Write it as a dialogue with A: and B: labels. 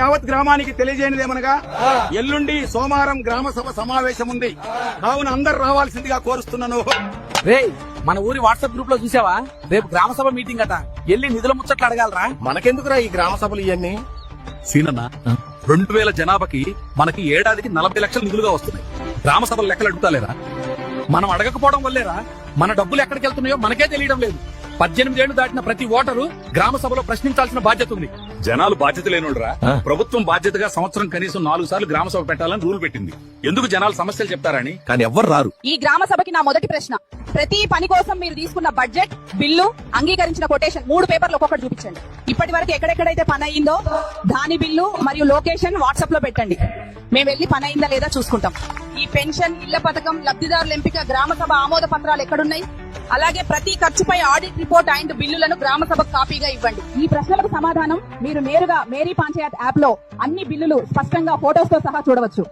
A: యావత్ గ్రామానికి తెలియజేయనిదేమనగా ఎల్లుండి సోమవారం గ్రామ సభ సమావేశం ఉంది కావున అందరు రావాల్సిందిగా కోరుస్తున్నాను.
B: రే మన ఊరి వాట్సాప్ గ్రూప్లో చూసావా? రేపు గ్రామ సభ మీటింగ్ అట. ఎల్లి నిధుల ముచ్చట్లు అడగాలరా.
C: మనకెందుకురా ఈ గ్రామ సభలు ఇవన్నీ
D: సీనన్న రెండు వేల జనాభాకి మనకి ఏడాదికి నలభై లక్షల నిధులుగా వస్తున్నాయి. గ్రామ సభల లెక్కలు అడుగుతాలేరా? మనం అడగకపోవడం వల్లేరా? మన డబ్బులు ఎక్కడికి వెళ్తున్నాయో మనకే తెలియడం లేదు. పద్దెనిమిది ఏళ్ళు దాటిన ప్రతి ఓటరు గ్రామ సభలో ప్రశ్నించాల్సిన బాధ్యత ఉంది. జనాలు బాధ్యత లేనుడురా. ప్రభుత్వం బాధ్యతగా సంవత్సరం కనీసం నాలుగు సార్లు గ్రామ సభ పెట్టాలని రూల్ పెట్టింది. ఎందుకు జనాలు సమస్యలు చెప్తారని? కానీ ఎవ్వరు రారు.
E: ఈ గ్రామ సభకి నా మొదటి ప్రశ్న. ప్రతి పని కోసం మీరు తీసుకున్న బడ్జెట్ బిల్లు అంగీకరించిన కొటేషన్ మూడు పేపర్లు ఒక్కొక్కటి చూపించండి. ఇప్పటి వరకు ఎక్కడెక్కడైతే పని అయిందో దాని బిల్లు మరియు లొకేషన్ వాట్సాప్లో పెట్టండి. మేము వెళ్ళి పని అయిందా లేదా చూసుకుంటాం. ఈ పెన్షన్ ఇళ్ళ పథకం లబ్ధిదారుల ఎంపిక గ్రామ సభ ఆమోద పత్రాలు ఎక్కడున్నాయి? అలాగే ప్రతి ఖర్చుపై ఆడిట్ రిపోర్ట్ అండ్ బిల్లులను గ్రామ సభకు కాపీగా ఇవ్వండి. ఈ ప్రశ్నలకు సమాధానం మీరు నేరుగా మేరీ పంచాయత్ యాప్లో అన్ని బిల్లులు స్పష్టంగా ఫోటోస్తో సహా చూడవచ్చు.